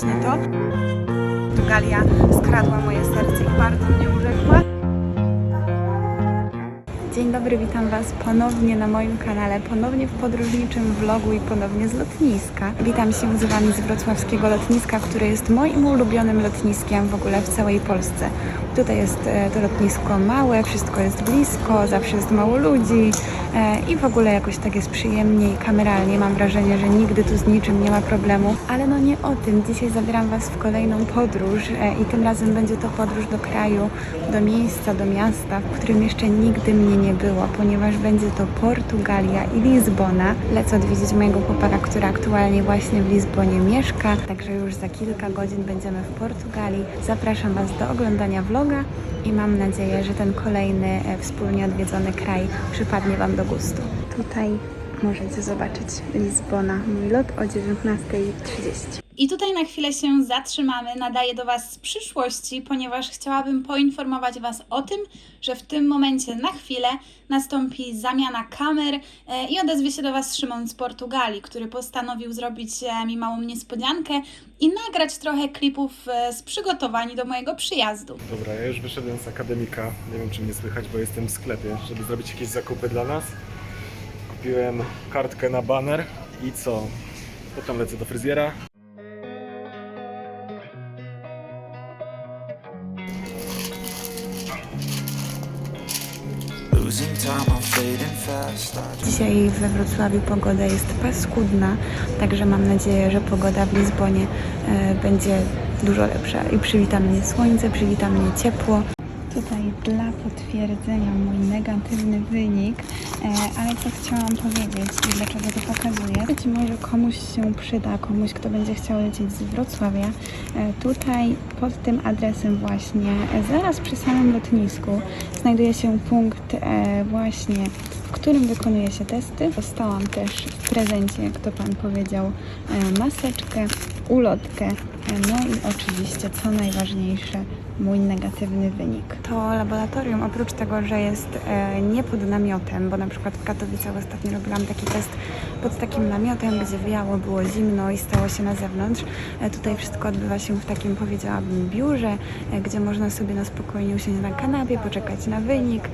właśnie to. Portugalia skradła moje serce i bardzo mnie urzekła. Dzień dobry, witam Was ponownie na moim kanale, ponownie w podróżniczym vlogu i ponownie z lotniska. Witam się z Wami z wrocławskiego lotniska, które jest moim ulubionym lotniskiem w ogóle w całej Polsce. Tutaj jest e, to lotnisko małe, wszystko jest blisko, zawsze jest mało ludzi e, i w ogóle jakoś tak jest przyjemnie i kameralnie. Mam wrażenie, że nigdy tu z niczym nie ma problemu, ale no nie o tym. Dzisiaj zabieram Was w kolejną podróż e, i tym razem będzie to podróż do kraju, do miejsca, do miasta, w którym jeszcze nigdy mnie nie było, ponieważ będzie to Portugalia i Lizbona. Lecę odwiedzić mojego chłopaka, który aktualnie właśnie w Lizbonie mieszka, także już za kilka godzin będziemy w Portugalii. Zapraszam Was do oglądania vloga i mam nadzieję, że ten kolejny e, wspólnie odwiedzony kraj przypadnie Wam do gustu. Tutaj możecie zobaczyć Lizbona. Mój lot o 19.30. I tutaj na chwilę się zatrzymamy. Nadaję do Was z przyszłości, ponieważ chciałabym poinformować Was o tym, że w tym momencie na chwilę nastąpi zamiana kamer e, i odezwie się do Was Szymon z Portugalii, który postanowił zrobić e, mi małą niespodziankę i nagrać trochę klipów e, z przygotowań do mojego przyjazdu. Dobra, ja już wyszedłem z akademika. Nie wiem, czy mnie słychać, bo jestem w sklepie, żeby zrobić jakieś zakupy dla nas. Kupiłem kartkę na baner i co? Potem lecę do fryzjera. Dzisiaj we Wrocławiu pogoda jest paskudna, także mam nadzieję, że pogoda w Lizbonie e, będzie dużo lepsza i przywita mnie słońce, przywita mnie ciepło. Tutaj dla potwierdzenia mój negatywny wynik, e, ale co chciałam powiedzieć i dlaczego to pokazuję. Być może komuś się przyda, komuś kto będzie chciał lecieć z Wrocławia. E, tutaj pod tym adresem właśnie, zaraz przy samym lotnisku znajduje się punkt właśnie w którym wykonuje się testy. Dostałam też w prezencie, jak to Pan powiedział, e, maseczkę, ulotkę, e, no i oczywiście, co najważniejsze, mój negatywny wynik. To laboratorium, oprócz tego, że jest e, nie pod namiotem, bo na przykład w Katowicach ostatnio robiłam taki test pod takim namiotem, gdzie wiało, było zimno i stało się na zewnątrz. Tutaj wszystko odbywa się w takim, powiedziałabym, biurze, gdzie można sobie na spokojnie usiąść na kanapie, poczekać na wynik,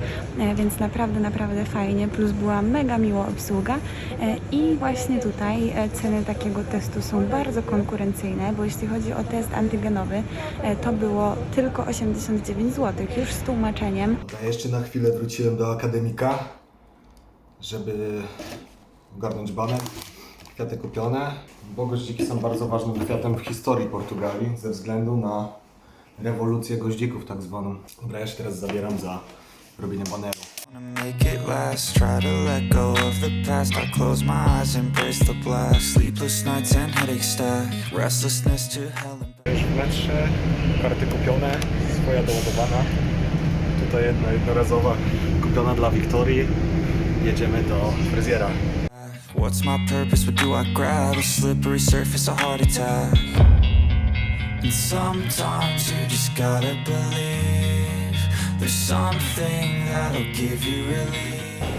więc naprawdę, naprawdę fajnie. Plus była mega miła obsługa e, i właśnie tutaj e, ceny takiego testu są bardzo konkurencyjne, bo jeśli chodzi o test antygenowy, e, to było tylko 89 zł, już z tłumaczeniem. Ja jeszcze na chwilę wróciłem do akademika, żeby ogarnąć baner. Kwiaty kupione, bo goździki są bardzo ważnym kwiatem w historii Portugalii ze względu na rewolucję goździków tak zwaną. Dobra, ja się teraz zabieram za robienie baneru. Wanna make it last. Try to let go of the past. I close my eyes, embrace the blast. Sleepless nights and headaches stack. Restlessness to hell and back. Już w metrze, karty kupione, swoja doładowana. Tutaj jedna jednorazowa kupiona dla Wiktorii. Jedziemy do fryzjera. What's my purpose? What do I grab? A slippery surface, a heart attack. And sometimes you just gotta believe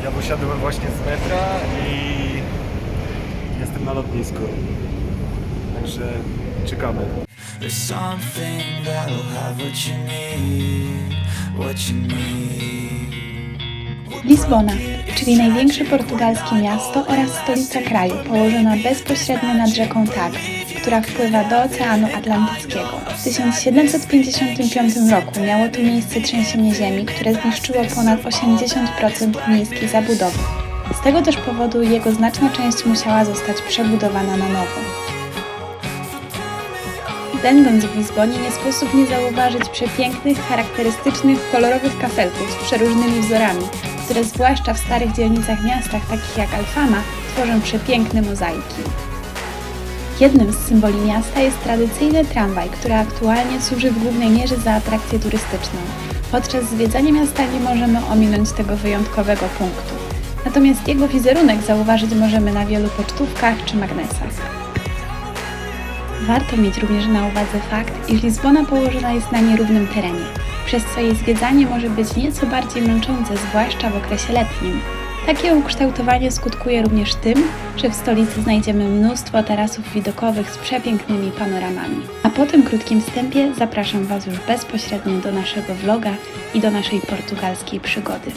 Ja wysiadłem właśnie z metra i jestem na lotnisku. Także czekamy. Lizbona, czyli największe portugalskie miasto oraz stolica kraju, położona bezpośrednio nad rzeką Tagus, która wpływa do Oceanu Atlantyckiego. W 1755 roku miało tu miejsce trzęsienie ziemi, które zniszczyło ponad 80% miejskiej zabudowy. Z tego też powodu jego znaczna część musiała zostać przebudowana na nowo. Będąc w Lizbonie nie sposób nie zauważyć przepięknych, charakterystycznych, kolorowych kafelków z przeróżnymi wzorami, które zwłaszcza w starych dzielnicach miastach takich jak Alfama tworzą przepiękne mozaiki. Jednym z symboli miasta jest tradycyjny tramwaj, który aktualnie służy w głównej mierze za atrakcję turystyczną. Podczas zwiedzania miasta nie możemy ominąć tego wyjątkowego punktu. Natomiast jego wizerunek zauważyć możemy na wielu pocztówkach czy magnesach. Warto mieć również na uwadze fakt, iż Lizbona położona jest na nierównym terenie, przez co jej zwiedzanie może być nieco bardziej męczące, zwłaszcza w okresie letnim. Takie ukształtowanie skutkuje również tym, że w stolicy znajdziemy mnóstwo tarasów widokowych z przepięknymi panoramami. A po tym krótkim wstępie zapraszam Was już bezpośrednio do naszego vloga i do naszej portugalskiej przygody.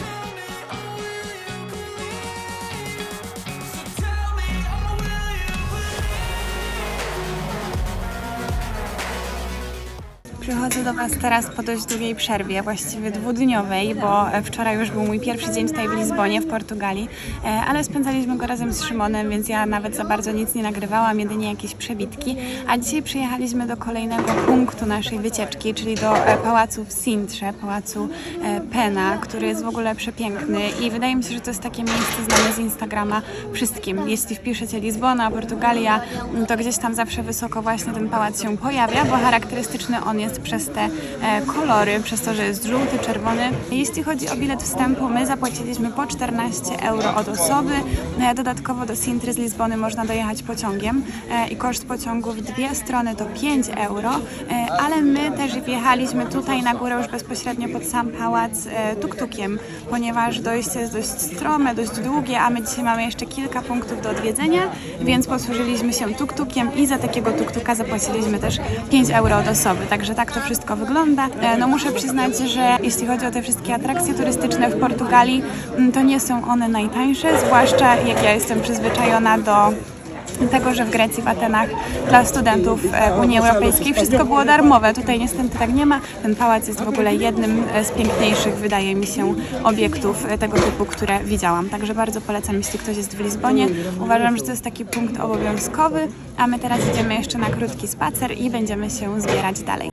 Przychodzę do Was teraz po dość długiej przerwie, właściwie dwudniowej, bo e, wczoraj już był mój pierwszy dzień tutaj w Lizbonie, w Portugalii, e, ale spędzaliśmy go razem z Szymonem, więc ja nawet za bardzo nic nie nagrywałam, jedynie jakieś przebitki. A dzisiaj przyjechaliśmy do kolejnego punktu naszej wycieczki, czyli do e, pałacu w Sintrze, pałacu Pena, który jest w ogóle przepiękny i wydaje mi się, że to jest takie miejsce znane z Instagrama wszystkim. Jeśli wpiszecie Lizbona, Portugalia, to gdzieś tam zawsze wysoko właśnie ten pałac się pojawia, bo charakterystyczny on jest przez te e, kolory, przez to, że jest żółty, czerwony. Jeśli chodzi o bilet wstępu, my zapłaciliśmy po 14 euro od osoby. E, Dodatkowo do Sintry z Lizbony można dojechać pociągiem e, i koszt pociągu w dwie strony to 5 euro, e, ale my też wjechaliśmy tutaj na górę już bezpośrednio pod sam pałac tuk-tukiem, ponieważ dojście jest dość strome, dość długie, a my dzisiaj mamy jeszcze kilka punktów do odwiedzenia, więc posłużyliśmy się tuk-tukiem i za takiego tuk-tuka zapłaciliśmy też 5 euro od osoby, także tak to wszystko wygląda. E, No muszę przyznać, że jeśli chodzi o te wszystkie atrakcje turystyczne w Portugalii, m, to nie są one najtańsze, zwłaszcza jak ja jestem przyzwyczajona do tego, że w Grecji, w Atenach dla studentów e, Unii Europejskiej wszystko było darmowe. Tutaj niestety tak nie ma. Ten pałac jest w ogóle jednym e, z piękniejszych, wydaje mi się, obiektów tego typu, które widziałam. Także bardzo polecam, jeśli ktoś jest w Lizbonie. Uważam, że to jest taki punkt obowiązkowy, a my teraz idziemy jeszcze na krótki spacer i będziemy się zbierać dalej.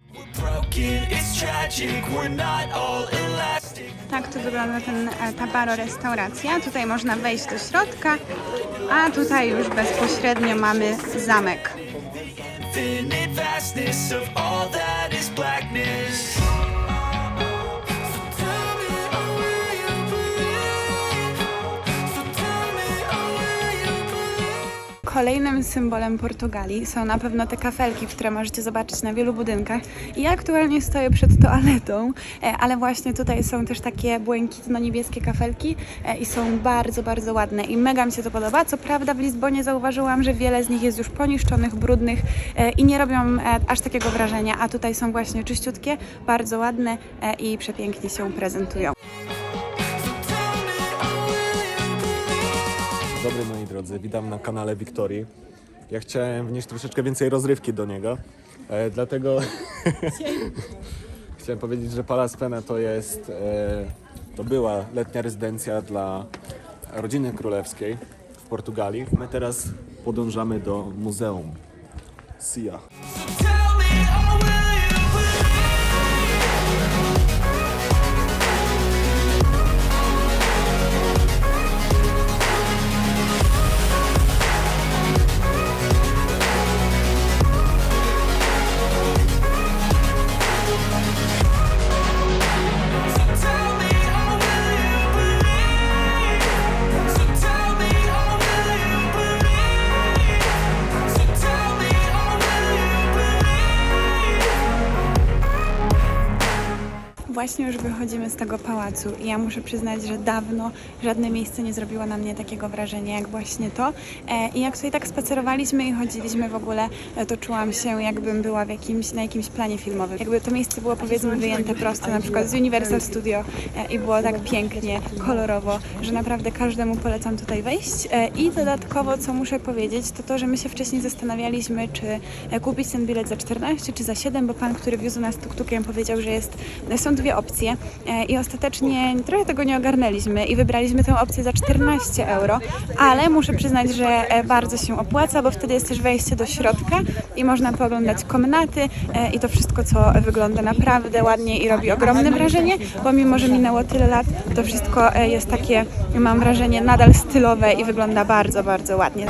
Tak tu wygląda ten e, Tabaro restauracja. Tutaj można wejść do środka, a tutaj już bezpośrednio mamy zamek. Kolejnym symbolem Portugalii są na pewno te kafelki, które możecie zobaczyć na wielu budynkach. I ja aktualnie stoję przed toaletą, e, ale właśnie tutaj są też takie błękitno-niebieskie kafelki e, i są bardzo, bardzo ładne i mega mi się to podoba. Co prawda w Lizbonie zauważyłam, że wiele z nich jest już poniszczonych, brudnych e, i nie robią aż takiego wrażenia, a tutaj są właśnie czyściutkie, bardzo ładne i przepięknie się prezentują. Dobry moi drodzy, witam na kanale Wiktorii. Ja chciałem wnieść troszeczkę więcej rozrywki do niego, e, dlatego chciałem powiedzieć, że Palace Pena to jest, e, to była letnia rezydencja dla rodziny królewskiej w Portugalii. My teraz podążamy do muzeum Sia. Właśnie już wychodzimy z tego pałacu i ja muszę przyznać, że dawno żadne miejsce nie zrobiło na mnie takiego wrażenia jak właśnie to. E, I jak tutaj tak spacerowaliśmy i chodziliśmy w ogóle, e, to czułam się jakbym była w jakimś, na jakimś planie filmowym. Jakby to miejsce było powiedzmy wyjęte prosto na przykład z Universal Studio e, i było tak pięknie, kolorowo, że naprawdę każdemu polecam tutaj wejść. I dodatkowo, co muszę powiedzieć, to to, że my się wcześniej zastanawialiśmy, czy kupić ten bilet za 14 czy za 7, bo pan, który wiózł nas tuk-tukiem powiedział, że jest, są dwie opcje i ostatecznie trochę tego nie ogarnęliśmy i wybraliśmy tę opcję za 14 euro, ale muszę przyznać, że e, bardzo się opłaca, bo wtedy jest też wejście do środka i można pooglądać komnaty e, i to wszystko, co wygląda naprawdę ładnie i robi ogromne wrażenie, bo mimo, że minęło tyle lat, to wszystko e, jest takie, mam wrażenie, nadal stylowe i wygląda bardzo, bardzo ładnie.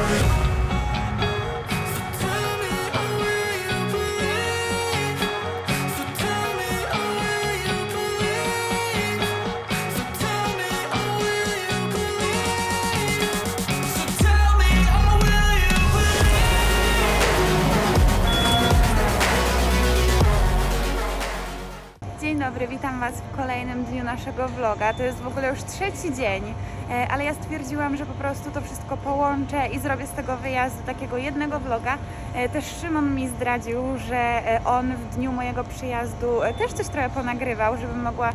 Was w kolejnym dniu naszego vloga. To jest w ogóle już trzeci dzień, e, ale ja stwierdziłam, że po prostu to wszystko połączę i zrobię z tego wyjazdu takiego jednego vloga. E, Też Szymon mi zdradził, że e, on w dniu mojego przyjazdu też coś trochę ponagrywał, żebym mogła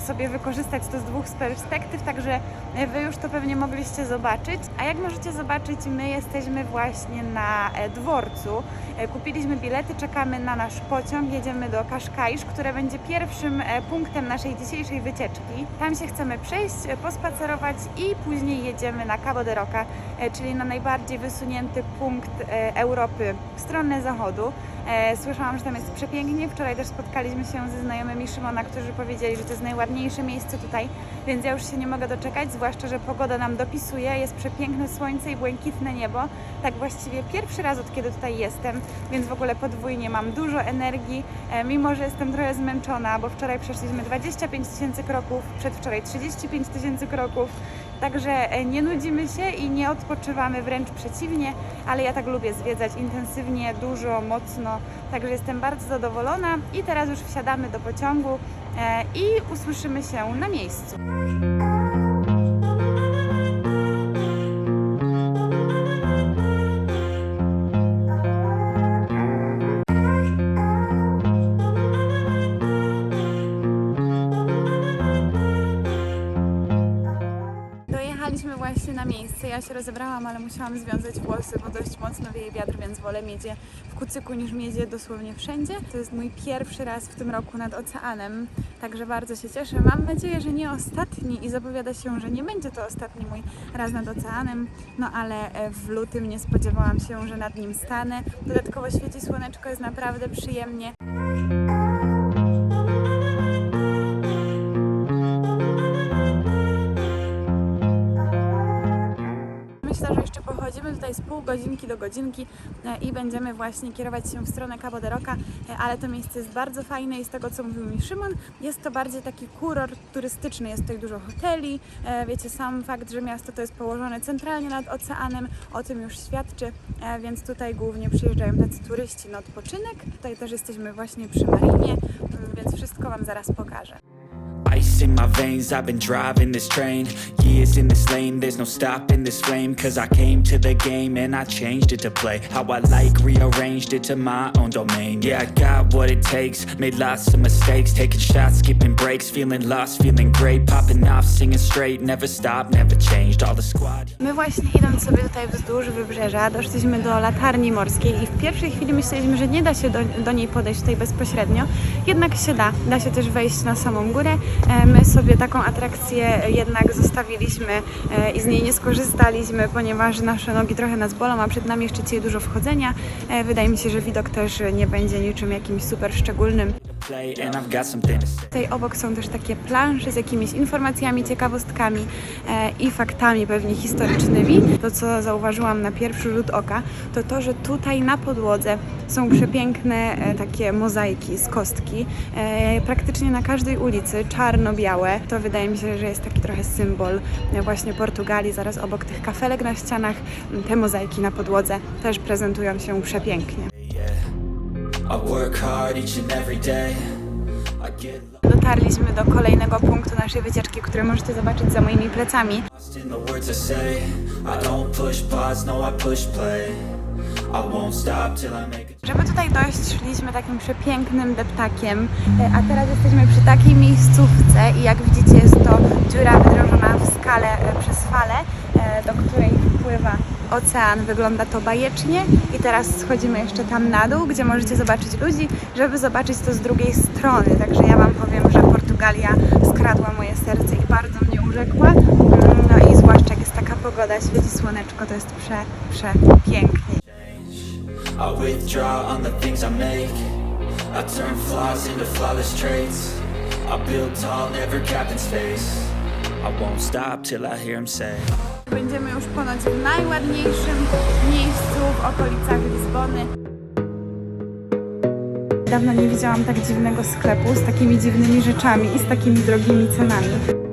sobie wykorzystać to z dwóch perspektyw, także e, Wy już to pewnie mogliście zobaczyć. A jak możecie zobaczyć, my jesteśmy właśnie na e, dworcu. E, Kupiliśmy bilety, czekamy na nasz pociąg, jedziemy do Kaszkaisz, które będzie pierwszym e, punktem naszej dzisiejszej wycieczki. Tam się chcemy przejść, e, pospacerować i później jedziemy na Cabo de Roca, e, czyli na najbardziej wysunięty punkt e, Europy w stronę zachodu. E, Słyszałam, że tam jest przepięknie. Wczoraj też spotkaliśmy się ze znajomymi Szymona, którzy powiedzieli, że to jest najładniejsze miejsce tutaj, więc ja już się nie mogę doczekać, zwłaszcza, że pogoda nam dopisuje, jest przepiękne słońce i błękitne niebo. Tak właściwie pierwszy raz od kiedy tutaj jestem, więc w ogóle podwójnie mam dużo energii, e, mimo że jestem trochę zmęczona, bo wczoraj przeszliśmy 25 tysięcy kroków, przedwczoraj 35 tysięcy kroków, Także e, nie nudzimy się i nie odpoczywamy, wręcz przeciwnie, ale ja tak lubię zwiedzać intensywnie, dużo, mocno, także jestem bardzo zadowolona i teraz już wsiadamy do pociągu e, i usłyszymy się na miejscu. Ja się rozebrałam, ale musiałam związać włosy, bo dość mocno wieje wiatr, więc wolę mieć je w kucyku niż mieć je dosłownie wszędzie. To jest mój pierwszy raz w tym roku nad oceanem, także bardzo się cieszę. Mam nadzieję, że nie ostatni i zapowiada się, że nie będzie to ostatni mój raz nad oceanem, no ale e, w lutym nie spodziewałam się, że nad nim stanę. Dodatkowo świeci słoneczko, jest naprawdę przyjemnie. Pochodzimy tutaj z pół godzinki do godzinki e, i będziemy właśnie kierować się w stronę Cabo de Roca, e, ale to miejsce jest bardzo fajne i z tego co mówił mi Szymon, jest to bardziej taki kurort turystyczny, jest tutaj dużo hoteli, e, wiecie, sam fakt, że miasto to jest położone centralnie nad oceanem, o tym już świadczy, więc tutaj głównie przyjeżdżają tacy turyści na odpoczynek, tutaj też jesteśmy właśnie przy Marinie, m, więc wszystko Wam zaraz pokażę. Ice in my veins, I've been driving this train Years in this lane, there's no stopping this flame Cause I came to the game and I changed it to play How I like, rearranged it to my own domain Yeah, I got what it takes, made lots of mistakes Taking shots, skipping breaks, feeling lost, feeling great Popping off, singing straight, never stopped, never changed All the squad My właśnie idąc sobie tutaj wzdłuż wybrzeża, doszliśmy do latarni morskiej i w pierwszej chwili myśleliśmy, że nie da się do, do niej podejść tutaj bezpośrednio, jednak się da. Da się też wejść na samą górę. E, My sobie taką atrakcję jednak zostawiliśmy e, i z niej nie skorzystaliśmy, ponieważ nasze nogi trochę nas bolą, a przed nami jeszcze dzisiaj dużo wchodzenia. E, Wydaje mi się, że widok też nie będzie niczym jakimś super szczególnym. Tutaj obok są też takie plansze z jakimiś informacjami, ciekawostkami e, i faktami pewnie historycznymi. To, co zauważyłam na pierwszy rzut oka, to to, że tutaj na podłodze są przepiękne e, takie mozaiki z kostki. E, praktycznie na każdej ulicy czarno-białe. To wydaje mi się, że jest taki trochę symbol e, właśnie Portugalii. Zaraz obok tych kafelek na ścianach te mozaiki na podłodze też prezentują się przepięknie. Dotarliśmy do kolejnego punktu naszej wycieczki, który możecie zobaczyć za moimi plecami. no Żeby tutaj dojść, szliśmy takim przepięknym deptakiem, e, a teraz jesteśmy przy takiej miejscówce i jak widzicie jest to dziura wydrążona w skale przez falę, e, do której wpływa ocean. Wygląda to bajecznie i teraz schodzimy jeszcze tam na dół, gdzie możecie zobaczyć ludzi, żeby zobaczyć to z drugiej strony. Także ja Wam powiem, że Portugalia skradła moje serce i bardzo mnie urzekła. Mm, No i zwłaszcza jak jest taka pogoda, świeci słoneczko, to jest prze, przepięknie. I withdraw on the things I make I turn flaws into flawless traits I build tall, never capped in space I won't stop till I hear him say Będziemy już ponoć w najładniejszym miejscu w okolicach Lizbony. Dawno nie widziałam tak dziwnego sklepu z takimi dziwnymi rzeczami i z takimi drogimi cenami.